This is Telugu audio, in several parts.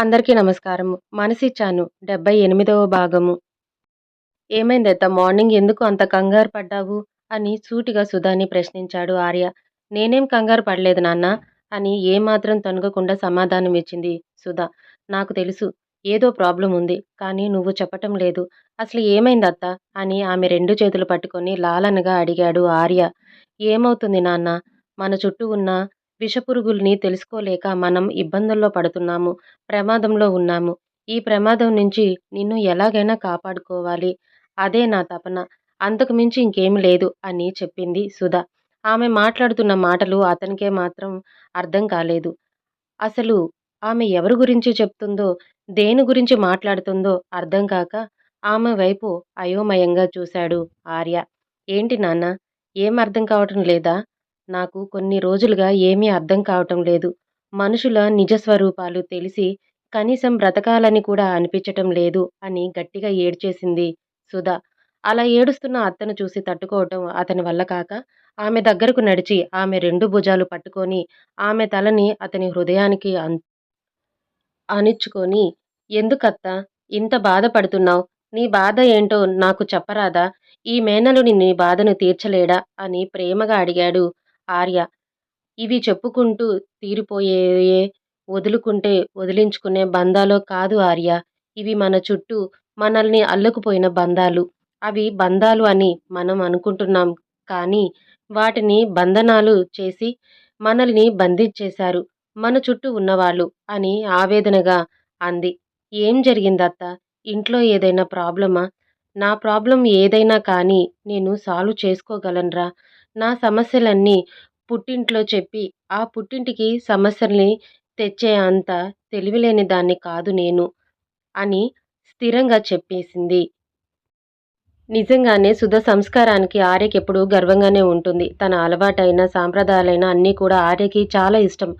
అందరికీ నమస్కారము. మనసిచ్చాను. 78వ భాగము. ఏమైందత్త మార్నింగ్ ఎందుకు అంత కంగారు పడ్డావు? అని సూటిగా సుధాని ప్రశ్నించాడు ఆర్య. నేనేం కంగారు పడలేదు నాన్నా అని ఏమాత్రం తనగకుండా సమాధానం ఇచ్చింది సుధా నాకు తెలుసు. ఏదో ప్రాబ్లం ఉంది. కానీ నువ్వు చెప్పటం లేదు. అసలు ఏమైందత్త అని ఆమె రెండు చేతులు పట్టుకొని లాలనగా అడిగాడు ఆర్య. ఏమవుతుంది నాన్న మన చుట్టూ ఉన్న విషపురుగుల్ని తెలుసుకోలేక మనం ఇబ్బందుల్లో పడుతున్నాము. ప్రమాదంలో ఉన్నాము. ఈ ప్రమాదం నుంచి నిన్ను ఎలాగైనా కాపాడుకోవాలి. అదే నా తపన. అంతకు మించి ఇంకేమీ లేదు అని చెప్పింది సుధా ఆమె మాట్లాడుతున్న మాటలు అతనికే మాత్రం అర్థం కాలేదు. అసలు ఆమె ఎవరి గురించి చెప్తుందో, దేని గురించి మాట్లాడుతుందో అర్థం కాక ఆమె వైపు అయోమయంగా చూశాడు ఆర్య. ఏంటి నాన్న ఏం అర్థం కావటం లేదా? నాకు కొన్ని రోజులుగా ఏమీ అర్థం కావటం లేదు. మనుషుల నిజ స్వరూపాలు తెలిసి కనీసం బ్రతకాలని కూడా అనిపించటం లేదు అని గట్టిగా ఏడ్చేసింది సుధా అలా ఏడుస్తున్న అత్తను చూసి తట్టుకోవటం అతని వల్ల కాక ఆమె దగ్గరకు నడిచి ఆమె రెండు భుజాలు పట్టుకొని ఆమె తలని అతని హృదయానికి అన్ అనిచ్చుకొని ఎందుకత్తా ఇంత బాధపడుతున్నావు నీ బాధ ఏంటో నాకు చెప్పరాదా? ఈ మేనలు నీ బాధను తీర్చలేడా? అని ప్రేమగా అడిగాడు ఆర్య. ఇవి చెప్పుకుంటూ తీరిపోయేయే వదులుకుంటే వదిలించుకునే బంధాలో కాదు ఆర్య. ఇవి మన చుట్టూ మనల్ని అల్లుకుపోయిన బంధాలు. అవి బంధాలు అని మనం అనుకుంటున్నాం కానీ వాటిని బంధనాలు చేసి మనల్ని బంధించేశారు మన చుట్టూ ఉన్నవాళ్ళు అని ఆవేదనగా అంది. ఏం జరిగిందత్తా? ఇంట్లో ఏదైనా ప్రాబ్లమా? నా ప్రాబ్లం ఏదైనా కానీ నేను సాల్వ్ చేసుకోగలనురా. నా సమస్యలన్నీ పుట్టింట్లో చెప్పి ఆ పుట్టింటికి సమస్యల్ని తెచ్చే అంత తెలివిలేని దాన్ని కాదు నేను అని స్థిరంగా చెప్పేసింది. నిజంగానే సుధ సంస్కారానికి ఆర్యకెప్పుడూ గర్వంగానే ఉంటుంది. తన అలవాటైన సాంప్రదాయాలైన అన్నీ కూడా ఆర్యకి చాలా ఇష్టం.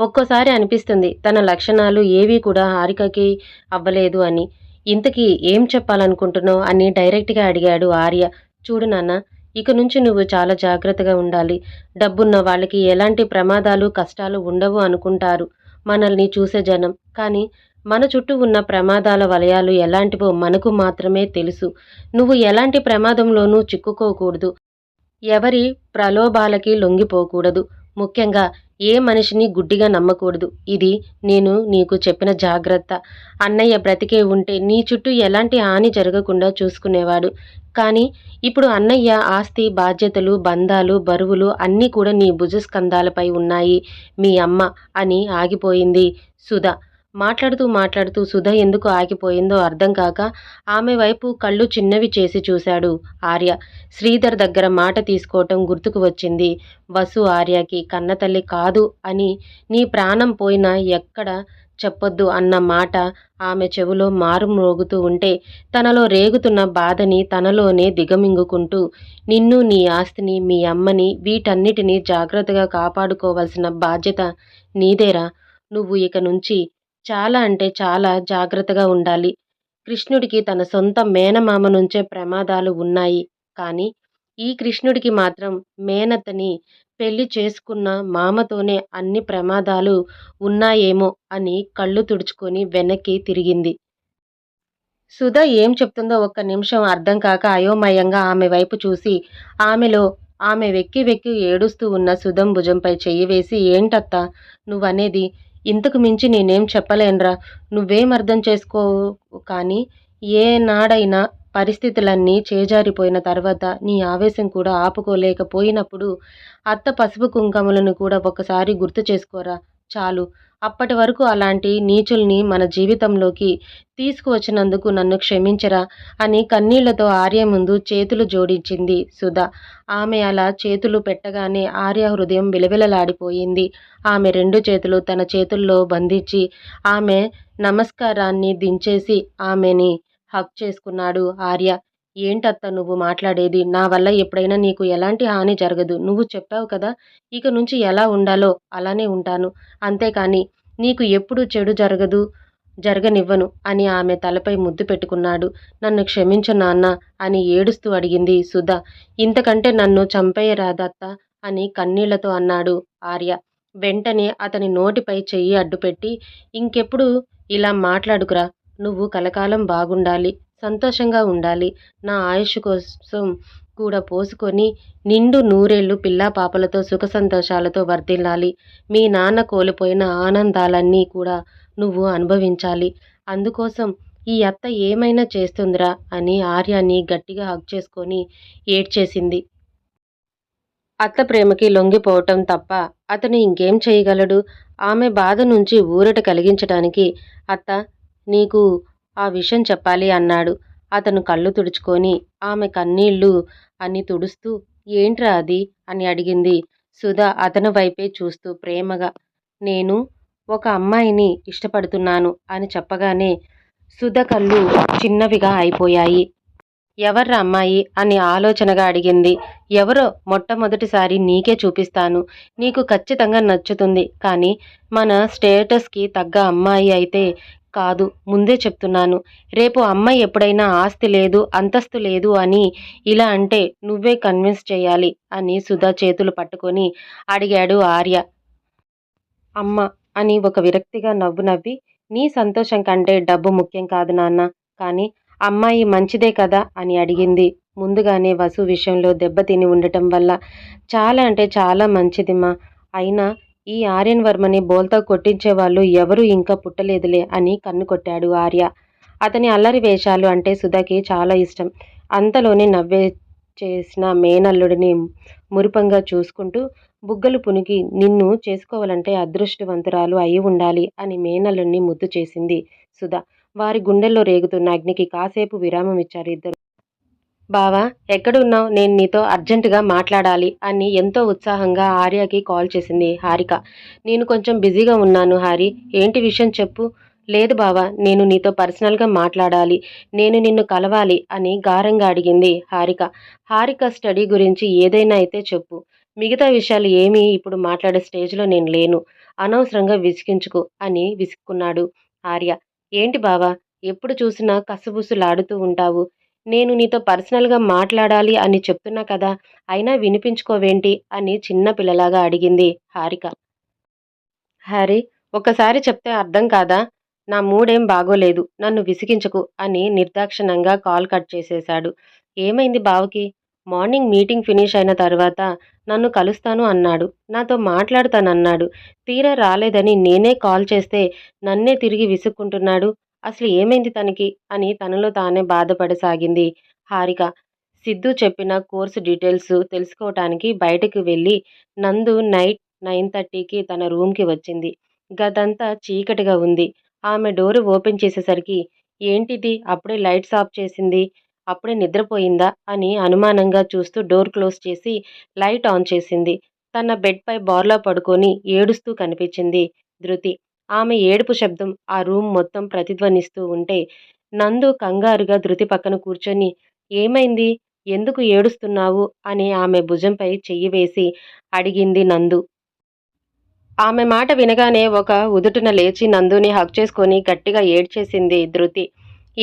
ఒక్కోసారి అనిపిస్తుంది తన లక్షణాలు ఏవీ కూడా హారికకి అవ్వలేదు అని. ఇంతకీ ఏం చెప్పాలనుకుంటున్నావు అని డైరెక్ట్గా అడిగాడు ఆర్య. చూడు నాన్న ఇక నుంచి నువ్వు చాలా జాగ్రత్తగా ఉండాలి. డబ్బున్న వాళ్ళకి ఎలాంటి ప్రమాదాలు, కష్టాలు ఉండవు అనుకుంటారు మనల్ని చూసే జనం. కానీ మన చుట్టూ ఉన్న ప్రమాదాల వలయాలు ఎలాంటివో మనకు మాత్రమే తెలుసు. నువ్వు ఎలాంటి ప్రమాదంలోనూ చిక్కుకోకూడదు. ఎవరి ప్రలోభాలకి లొంగిపోకూడదు. ముఖ్యంగా ఏ మనిషిని గుడ్డిగా నమ్మకూడదు. ఇది నేను నీకు చెప్పిన జాగ్రత్త. అన్నయ్య బ్రతికే ఉంటే నీ చుట్టూ ఎలాంటి హాని జరగకుండా చూసుకునేవాడు. కానీ ఇప్పుడు అన్నయ్య ఆస్తి, బాధ్యతలు, బంధాలు, బరువులు అన్నీ కూడా నీ భుజస్కంధాలపై ఉన్నాయి మీ అమ్మ అని ఆగిపోయింది సుధ. మాట్లాడుతూ మాట్లాడుతూ సుధ ఎందుకు ఆగిపోయిందో అర్థం కాక ఆమె వైపు కళ్ళు చిన్నవి చేసి చూశాడు ఆర్య. శ్రీధర్ దగ్గర మాట తీసుకోవటం గుర్తుకు వచ్చింది వసు ఆర్యకి. కన్నతల్లి కాదు అని నీ ప్రాణం పోయినా ఎక్కడ చెప్పొద్దు అన్న మాట ఆమె చెవిలో మారుమ్రోగుతూ ఉంటే తనలో రేగుతున్న బాధని తనలోనే దిగమింగుకుంటూ నిన్ను నీ ఆస్తిని, మీ అమ్మని వీటన్నిటినీ జాగ్రత్తగా కాపాడుకోవాల్సిన బాధ్యత నీదేరా. నువ్వు ఇక నుంచి చాలా అంటే చాలా జాగ్రత్తగా ఉండాలి. కృష్ణుడికి తన సొంత మేనమామ నుంచే ప్రమాదాలు ఉన్నాయి. కానీ ఈ కృష్ణుడికి మాత్రం మేనతని పెళ్ళి చేసుకున్న మామతోనే అన్ని ప్రమాదాలు ఉన్నాయేమో అని కళ్ళు తుడుచుకొని వెనక్కి తిరిగింది. సుధ ఏం చెప్తుందో ఒక్క నిమిషం అర్థం కాక అయోమయంగా ఆమె వైపు చూసి ఆమెలో ఆమె వెక్కి వెక్కి ఏడుస్తూ ఉన్న సుధం భుజంపై చెయ్యి వేసి ఏంటత్తా నువ్వనేది? ఇంతకు మించి నేనేం చెప్పలేనురా. నువ్వేం అర్థం చేసుకోవు కానీ ఏనాడైనా పరిస్థితులన్నీ చేజారిపోయిన తర్వాత నీ ఆవేశం కూడా ఆపుకోలేకపోయినప్పుడు అత్త పసుపు కుంకుమలను కూడా ఒకసారి గుర్తు చేసుకోరా చాలు. అప్పటి వరకు అలాంటి నీచుల్ని మన జీవితంలోకి తీసుకువచ్చినందుకు నన్ను క్షమించరా అని కన్నీళ్ళతో ఆర్య ముందు చేతులు జోడించింది సుధ. ఆమె అలా చేతులు పెట్టగానే ఆర్య హృదయం విలవిలలాడిపోయింది. ఆమె రెండు చేతులు తన చేతుల్లో బంధించి ఆమె నమస్కారాన్ని దించేసి ఆమెని హక్ చేసుకున్నాడు ఆర్య. ఏంటత్తా నువ్వు మాట్లాడేది? నా వల్ల ఎప్పుడైనా నీకు ఎలాంటి హాని జరగదు. నువ్వు చెప్పావు కదా ఇక నుంచి ఎలా ఉండాలో అలానే ఉంటాను. అంతేకాని నీకు ఎప్పుడు చెడు జరగదు జరగనివ్వను అని ఆమె తలపై ముద్దు పెట్టుకున్నాడు. నన్ను క్షమించు నాన్నా అని ఏడుస్తూ అడిగింది సుధ. ఇంతకంటే నన్ను చంపేయరాదత్త అని కన్నీళ్ళతో అన్నాడు ఆర్య. వెంటనే అతని నోటిపై చెయ్యి అడ్డుపెట్టి ఇంకెప్పుడు ఇలా మాట్లాడుకురా నువ్వు కలకాలం బాగుండాలి సంతోషంగా ఉండాలి. నా ఆయుష్ కోసం కూడా పోసుకొని నిండు నూరేళ్ళు పిల్లా పాపలతో సుఖ సంతోషాలతో వర్ధిల్లాలి. మీ నాన్న కోల్పోయిన ఆనందాలన్నీ కూడా నువ్వు అనుభవించాలి. అందుకోసం ఈ అత్త ఏమైనా చేస్తుందిరా అని ఆర్యాన్ని గట్టిగా హగ్ చేసుకొని ఏడ్చేసింది. అత్త ప్రేమకి లొంగిపోవటం తప్ప అతను ఇంకేం చేయగలడు? ఆమె బాధ నుంచి ఊరట కలిగించటానికి అత్త నీకు ఆ విషయం చెప్పాలి అన్నాడు. అతను కళ్ళు తుడుచుకొని ఆమె కన్నీళ్ళు అని తుడుస్తూ ఏంట్రా అది? అని అడిగింది. సుధా అతని వైపే చూస్తూ ప్రేమగా నేను ఒక అమ్మాయిని ఇష్టపడుతున్నాను అని చెప్పగానే సుధ కళ్ళు చిన్నవిగా అయిపోయాయి. ఎవర్రా అమ్మాయి? అని ఆలోచనగా అడిగింది. ఎవరో మొట్టమొదటిసారి నీకే చూపిస్తాను. నీకు ఖచ్చితంగా నచ్చుతుంది. కానీ మన స్టేటస్కి తగ్గ అమ్మాయి అయితే కాదు ముందే చెప్తున్నాను. రేపు అమ్మాయి ఎప్పుడైనా ఆస్తి లేదు అంతస్తు లేదు అని ఇలా అంటే నువ్వే కన్విన్స్ చేయాలి అని సుధా చేతులు పట్టుకొని అడిగాడు ఆర్య. అమ్మ అని ఒక విరక్తిగా నవ్వు నవ్వి నీ సంతోషం కంటే డబ్బు ముఖ్యం కాదు నాన్న కానీ అమ్మాయి మంచిదే కదా అని అడిగింది. ముందుగానే వసు విషయంలో దెబ్బతిని ఉండటం వల్ల చాలా అంటే చాలా మంచిదిమ్మా అయినా ఈ ఆర్యన్ వర్మని బోల్తా కొట్టించే వాళ్ళు ఎవరు ఇంకా పుట్టలేదులే అని కన్ను కొట్టాడు ఆర్య. అతని అల్లరి వేషాలు అంటే సుధాకి చాలా ఇష్టం. అంతలోనే నవ్వే చేసిన మేనల్లుడిని మురిపంగా చూసుకుంటూ బుగ్గలు పునిగి నిన్ను చేసుకోవాలంటే అదృష్టవంతురాలు అయి ఉండాలి అని మేనల్లుడిని ముద్దు చేసింది సుధా. వారి గుండెల్లో రేగుతున్న అగ్నికి కాసేపు విరామం ఇచ్చారు ఇద్దరు. బావా ఎక్కడున్నావు? నేను నీతో అర్జెంటుగా మాట్లాడాలి అని ఎంతో ఉత్సాహంగా ఆర్యకి కాల్ చేసింది హారిక. నేను కొంచెం బిజీగా ఉన్నాను హారి. ఏంటి విషయం చెప్పు. లేదు బావా నేను నీతో పర్సనల్గా మాట్లాడాలి. నేను నిన్ను కలవాలి అని గారంగా అడిగింది హారిక. హారిక స్టడీ గురించి ఏదైనా అయితే చెప్పు. మిగతా విషయాలు ఏమీ ఇప్పుడు మాట్లాడే స్టేజ్లో నేను లేను. అనవసరంగా విసిగించుకు అని విసుక్కున్నాడు ఆర్య. ఏంటి బావా ఎప్పుడు చూసినా కసుబుసులాడుతూ ఉంటావు. నేను నీతో పర్సనల్గా మాట్లాడాలి అని చెప్తున్నా కదా అయినా వినిపించుకోవేంటి? అని చిన్న పిల్లలాగా అడిగింది హారిక. హారీ ఒకసారి చెప్తే అర్థం కాదా? నా మూడేం బాగోలేదు నన్ను విసిగించకు అని నిర్దాక్షిణంగా కాల్ కట్ చేసేశాడు. ఏమైంది బావకి? మార్నింగ్ మీటింగ్ ఫినిష్ అయిన తర్వాత నన్ను కలుస్తాను అన్నాడు. నాతో మాట్లాడుతానన్నాడు. తీరా రాలేదని నేనే కాల్ చేస్తే నన్నే తిరిగి విసుక్కుంటున్నాడు. అసలు ఏమైంది తనకి? అని తనలో తానే బాధపడసాగింది హారిక. సిద్ధు చెప్పిన కోర్సు డీటెయిల్స్ తెలుసుకోవటానికి బయటకు వెళ్ళి నందు నైట్ నైన్ థర్టీకి తన రూమ్కి వచ్చింది. గదంతా చీకటిగా ఉంది. ఆమె డోరు ఓపెన్ చేసేసరికి ఏంటిది? అప్పుడే లైట్స్ ఆఫ్ చేసింది. అప్పుడే నిద్రపోయిందా? అని అనుమానంగా చూస్తూ డోర్ క్లోజ్ చేసి లైట్ ఆన్ చేసింది. తన బెడ్పై బార్లా పడుకొని ఏడుస్తూ కనిపించింది ధృతి. ఆమె ఏడుపు శబ్దం ఆ రూమ్ మొత్తం ప్రతిధ్వనిస్తూ ఉంటే నందు కంగారుగా ధృతి పక్కన కూర్చొని ఏమైంది? ఎందుకు ఏడుస్తున్నావు? అని ఆమె భుజంపై చెయ్యి వేసి అడిగింది నందు. ఆమె మాట వినగానే ఒక ఉదుటున లేచి నందుని హక్ చేసుకొని గట్టిగా ఏడ్చేసింది ధృతి.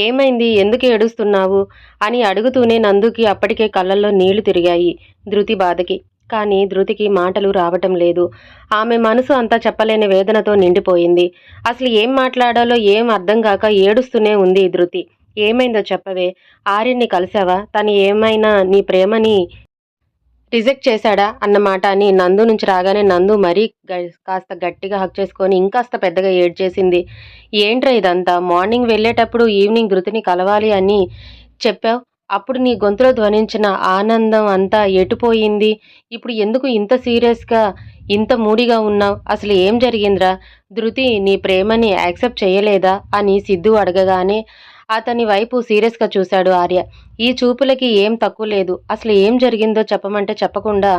ఏమైంది? ఎందుకు ఏడుస్తున్నావు? అని అడుగుతూనే నందుకి అప్పటికే కళ్ళల్లో నీళ్ళు తిరిగాయి ధృతి బాధకి. కానీ ధృతికి మాటలు రావటం లేదు. ఆమె మనసు అంతా చెప్పలేని వేదనతో నిండిపోయింది. అసలు ఏం మాట్లాడాలో ఏం అర్థం కాక ఏడుస్తూనే ఉంది ధృతి. ఏమైందో చెప్పవే. ఆర్యన్ని కలిసావా? తను ఏమైనా నీ ప్రేమని రిజెక్ట్ చేశాడా? అన్నమాట అని నందు నుంచి రాగానే నందు మరీ కాస్త గట్టిగా హక్ చేసుకొని ఇంకాస్త పెద్దగా ఏడ్చేసింది. ఏంట్రా ఇదంతా? మార్నింగ్ వెళ్ళేటప్పుడు ఈవినింగ్ ధృతిని కలవాలి అని చెప్పావు? అప్పుడు నీ గొంతులో ధ్వనించిన ఆనందం అంతా ఎటుపోయింది? ఇప్పుడు ఎందుకు ఇంత సీరియస్గా ఇంత మూడిగా ఉన్నావు? అసలు ఏం జరిగిందిరా? ధృతి నీ ప్రేమని యాక్సెప్ట్ చేయలేదా? అని సిద్ధు అడగగానే అతని వైపు సీరియస్గా చూశాడు ఆర్య. ఈ చూపులకి ఏం తక్కువ లేదు. అసలు ఏం జరిగిందో చెప్పమంటే చెప్పకుండా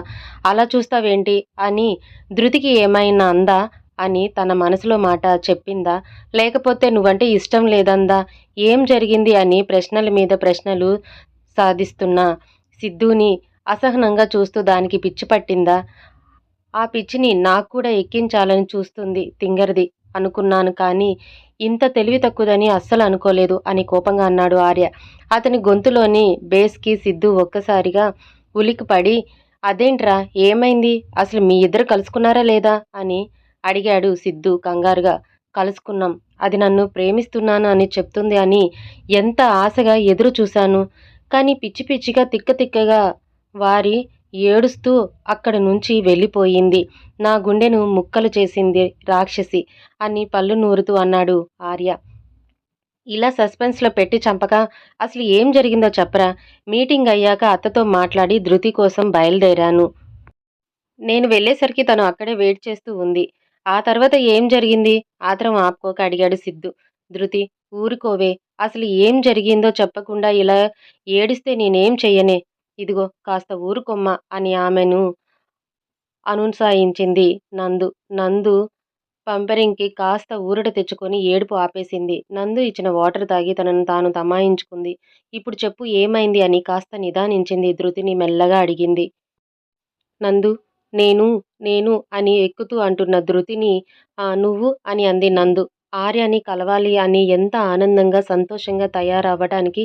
అలా చూస్తావేంటి? అని ధృతికి ఏమైనా అందా? అని తన మనసులో మాట చెప్పిందా? లేకపోతే నువ్వంటే ఇష్టం లేదందా? ఏం జరిగింది అని ప్రశ్నల మీద ప్రశ్నలు సాధిస్తున్నా సిద్ధుని అసహనంగా చూస్తూ దానికి పిచ్చి పట్టిందా? ఆ పిచ్చిని నాకు కూడా ఎక్కించాలని చూస్తుంది తింగరది అనుకున్నాను కానీ ఇంత తెలివి తక్కువదని అస్సలు అనుకోలేదు అని కోపంగా అన్నాడు ఆర్య. అతని గొంతులోని బేస్కి సిద్ధు ఒక్కసారిగా ఉలికిపడి అదేంట్రా? ఏమైంది? అసలు మీ ఇద్దరు కలుసుకున్నారా లేదా? అని అడిగాడు సిద్ధు కంగారుగా. కలుసుకున్నాం. అది నన్ను ప్రేమిస్తున్నాను అని చెప్తుంది అని ఎంత ఆశగా ఎదురు చూశాను. కానీ పిచ్చి పిచ్చిగా తిక్క తిక్కగా వారి ఏడుస్తూ అక్కడి నుంచి వెళ్ళిపోయింది. నా గుండెను ముక్కలు చేసింది రాక్షసి అని పళ్ళు నూరుతూ అన్నాడు ఆర్య. ఇలా సస్పెన్స్లో పెట్టి చంపక అసలు ఏం జరిగిందో చెప్పరా. మీటింగ్ అయ్యాక అత్తతో మాట్లాడి ధృతి కోసం బయలుదేరాను. నేను వెళ్ళేసరికి తను అక్కడే వెయిట్ చేస్తూ ఉంది. ఆ తర్వాత ఏం జరిగింది? ఆతరం ఆపుకోక అడిగాడు సిద్ధు. ధృతి ఊరుకోవే. అసలు ఏం జరిగిందో చెప్పకుండా ఇలా ఏడిస్తే నేనేం చెయ్యనే? ఇదిగో కాస్త ఊరుకొమ్మ అని ఆమెను అనుసాయించింది నందు. నందు పంపరింగ్కి కాస్త ఊరట తెచ్చుకొని ఏడుపు ఆపేసింది. నందు ఇచ్చిన వాటర్ తాగి తనను తాను తమాయించుకుంది. ఇప్పుడు చెప్పు ఏమైంది అని కాస్త నిదానించింది ధృతిని మెల్లగా అడిగింది. నందు నేను నేను అని ఎక్కుతూ అంటున్న ధృతిని నువ్వు అని అంది నందు. ఆర్యని కలవాలి అని ఎంత ఆనందంగా సంతోషంగా తయారవ్వడానికి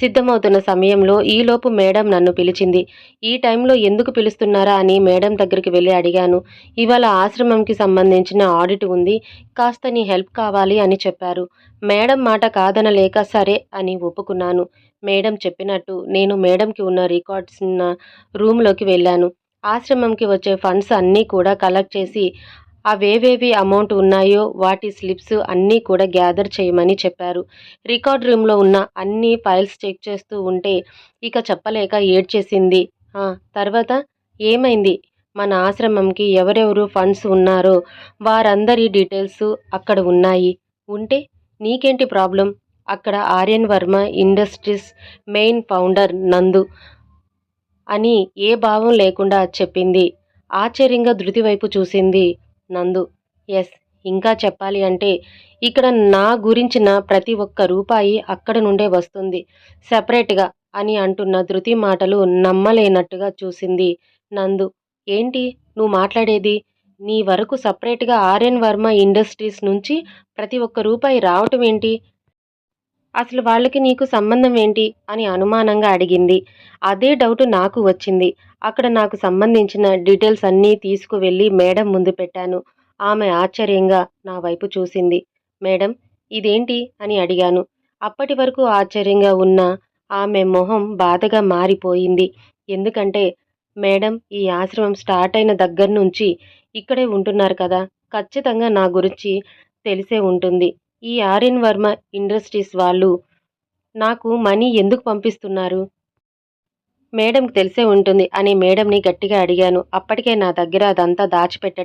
సిద్ధమవుతున్న సమయంలో ఈలోపు మేడం నన్ను పిలిచింది. ఈ టైంలో ఎందుకు పిలుస్తున్నారా అని మేడం దగ్గరికి వెళ్ళి అడిగాను. ఇవాళ ఆశ్రమంకి సంబంధించిన ఆడిట్ ఉంది కాస్త నీ హెల్ప్ కావాలి అని చెప్పారు. మేడం మాట కాదనలేక సరే అని ఒప్పుకున్నాను. మేడం చెప్పినట్టు నేను మేడంకి ఉన్న రికార్డ్స్ ఉన్న రూమ్లోకి వెళ్ళాను. ఆశ్రమంకి వచ్చే ఫండ్స్ అన్నీ కూడా కలెక్ట్ చేసి అవేవేవి అమౌంట్ ఉన్నాయో వాటి స్లిప్స్ అన్నీ కూడా గ్యాదర్ చేయమని చెప్పారు. రికార్డ్ రూమ్లో ఉన్న అన్ని ఫైల్స్ చెక్ చేస్తూ ఉంటే ఇక చెప్పలేక ఏడ్చేసింది. తర్వాత ఏమైంది? మన ఆశ్రమంకి ఎవరెవరు ఫండ్స్ ఉన్నారో వారందరి డీటెయిల్స్ అక్కడ ఉన్నాయి. ఉంటే నీకేంటి ప్రాబ్లం? అక్కడ Aryan Varma industries main founder Nandu అని ఏ భావం లేకుండా చెప్పింది. ఆశ్చర్యంగా ధృతి వైపు చూసింది నందు. ఎస్ ఇంకా చెప్పాలి అంటే ఇక్కడ నా గురించిన ప్రతి ఒక్క రూపాయి అక్కడ నుండే వస్తుంది. సెపరేట్గా అని అంటున్న ధృతి మాటలు నమ్మలేనట్టుగా చూసింది నందు. ఏంటి? నువ్వు మాట్లాడేది? నీ వరకు సపరేట్గా ఆర్యన్ వర్మ ఇండస్ట్రీస్ నుంచి ప్రతి ఒక్క రూపాయి రావటం ఏంటి? అసలు వాళ్ళకి నీకు సంబంధం ఏంటి? అని అనుమానంగా అడిగింది. అదే డౌట్ నాకు వచ్చింది. అక్కడ నాకు సంబంధించిన డీటెయిల్స్ అన్నీ తీసుకువెళ్ళి మేడం ముందు పెట్టాను. ఆమె ఆశ్చర్యంగా నా వైపు చూసింది. మేడం ఇదేంటి? అని అడిగాను. అప్పటి వరకు ఆశ్చర్యంగా ఉన్న ఆమె మొహం బాధగా మారిపోయింది. ఎందుకంటే మేడం ఈ ఆశ్రమం స్టార్ట్ అయిన దగ్గర నుంచి ఇక్కడే ఉంటున్నారు కదా. ఖచ్చితంగా నా గురించి తెలిసే ఉంటుంది. ఈ ఆర్యన్ వర్మ ఇండస్ట్రీస్ వాళ్ళు నాకు మనీ ఎందుకు పంపిస్తున్నారు? మేడంకి తెలిసే ఉంటుంది అని మేడంని గట్టిగా అడిగాను. అప్పటికే నా దగ్గర అదంతా దాచిపెట్ట